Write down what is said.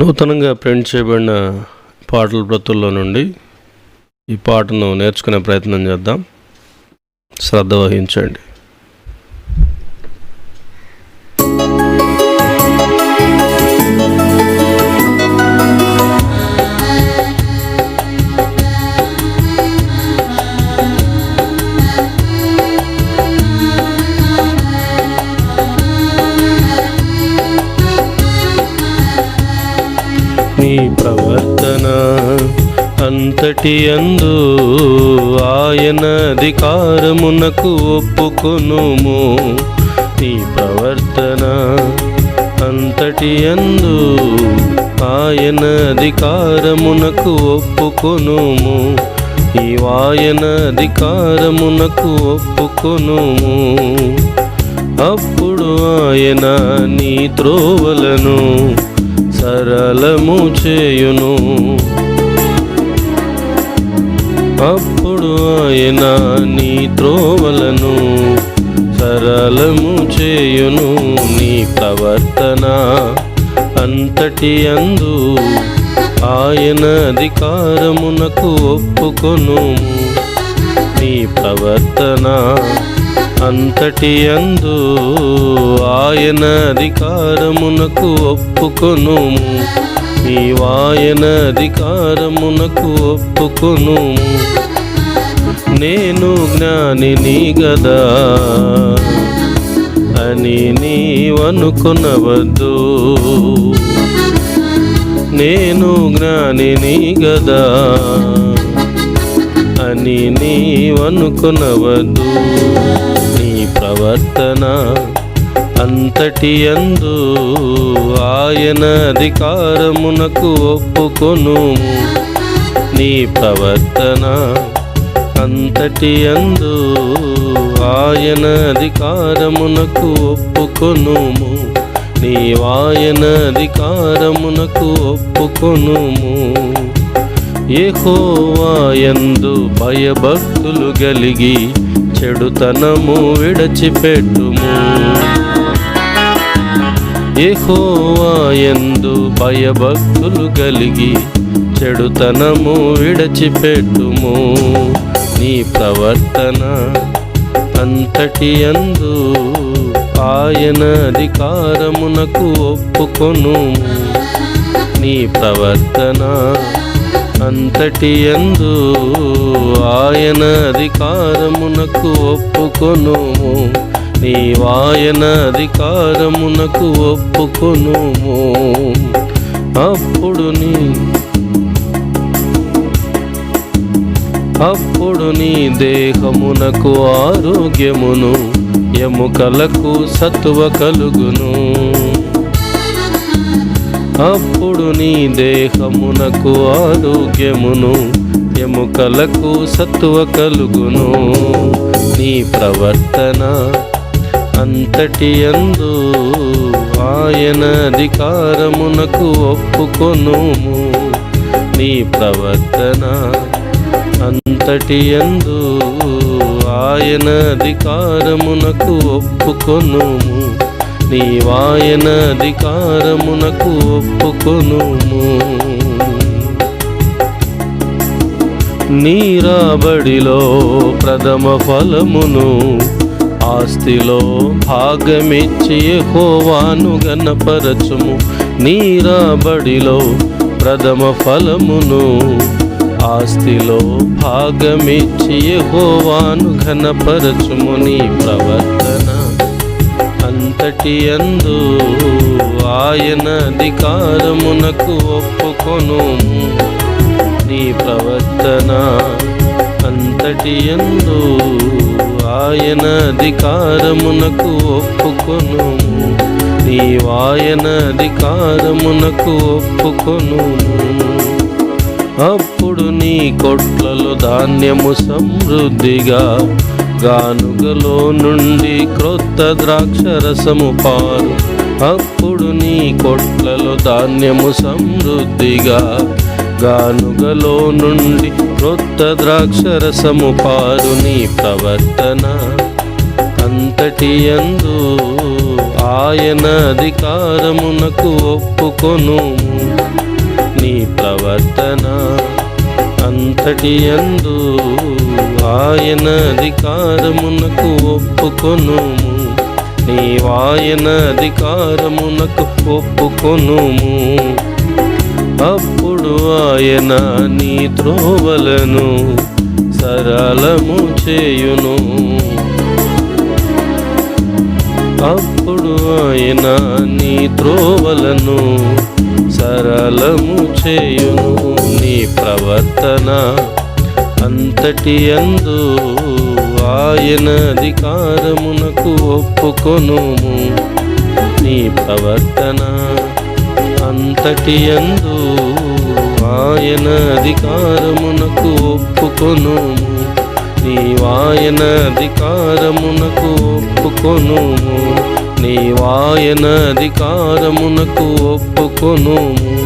నూతనంగా ప్రింట్ చేయబడిన పాటల ప్రతుల్లో నుండి ఈ పాటను నేర్చుకునే ప్రయత్నం చేద్దాం. శ్రద్ధ వహించండి. నీ ప్రవర్తన అంతటి అందు ఆయన అధికారమునకు ఒప్పుకొనుము. నీ ప్రవర్తన అంతటి అందు ఆయన అధికారమునకు ఒప్పుకొనుము. ఈ వాయన అధికారమునకు ఒప్పుకొనుము. అప్పుడు ఆయన నీ త్రోవలను సరళము చేయును అప్పుడు ఆయన నీ త్రోవలను సరళము చేయును నీ ప్రవర్తన అంతటి అందు ఆయన అధికారమునకు ఒప్పుకొను. నీ ప్రవర్తన అంతటి అందు ఆయన అధికారమునకు ఒప్పుకొను. ఈ వాయన అధికారమునకు ఒప్పుకొను. నేను జ్ఞానిని గదా అని నీవనుకునవద్దు. నేను జ్ఞానిని గదా అని నీవనుకొనవద్దు నీ ప్రవర్తన అంతటి అందు ఆయన అధికారమునకు ఒప్పుకొను నీ ప్రవర్తన అంతటి అందు ఆయన అధికారమునకు ఒప్పుకొనుము. నీ వాయన అధికారమునకు ఒప్పుకొనుము. ఏహోవాయందు భయభక్తులు గలిగి చెడుతనము విడచిపెట్టుము. ఏహోవాయందు భయభక్తులు కలిగి చెడుతనము విడచిపెట్టుము. నీ ప్రవర్తన అంతటి అందు ఆయన అధికారమునకు ఒప్పుకొను నీ ప్రవర్తన అంతటి ఎందు ఆయన అధికారమునకు ఒప్పుకొను. నీ వాయన అధికారమునకు ఒప్పుకొను. అప్పుడు నీ అప్పుడు నీ దేహమునకు ఆరోగ్యమును ఎముకలకు సత్వ కలుగును. అప్పుడు నీ దేహమునకు ఆరోగ్యమును ఎముకలకు సత్వ కలుగును. నీ ప్రవర్తన అంతటి అందు ఆయన అధికారమునకు ఒప్పుకొనుము. నీ ప్రవర్తన అంతటి అందు ఆయన అధికారమునకు ఒప్పుకొనుము. నీ వాయన అధికారమునకు ఒప్పుకొనుము. నీరాబడిలో ప్రథమ ఫలమును ఆస్తిలో భాగమిచ్చి హోవాను గణపరచుము. నీరాబడిలో ప్రథమ ఫలమును ఆస్తిలో భాగమిచ్చి హోవాను ఘనపరచుము నీ ప్రవర్త అంతటి అందు ఆయన అధికారమునకు ఒప్పుకొను. నీ ప్రవర్తన అంతటి ఎందు ఆయన అధికారమునకు ఒప్పుకొను. నీ వాయన అధికారమునకు ఒప్పుకొను. అప్పుడు నీ కొట్లలో ధాన్యము సమృద్ధిగా గానుగలో నుండి క్రొత్త ద్రాక్షరసము పారు. అప్పుడు నీ కొట్లలో ధాన్యము సమృద్ధిగా. గానుగలో నుండి క్రొత్త ద్రాక్షరసము పారు నీ ప్రవర్తన అంతటి యందు ఆయన అధికారమునకు ఒప్పుకొను నీ ప్రవర్తన అంతటి అందు ఆయన అధికారమునకు ఒప్పుకొనుము. నీ వాయన అధికారమునకు ఒప్పుకొనుము. అప్పుడు ఆయన నీ త్రోవలను సరళము చేయును. అప్పుడు ఆయన నీ త్రోవలను సరళము చేయును నీ ప్రవర్తన అంతటి అందు ఆయన అధికారమునకు ఒప్పుకొనుము. నీ ప్రవర్తన అంతటి అందు ఆయన అధికారమునకు ఒప్పుకొను నీ వాయన అధికారమునకు ఒప్పుకొనుము. నీ వాయన అధికారమునకు ఒప్పుకొనుము.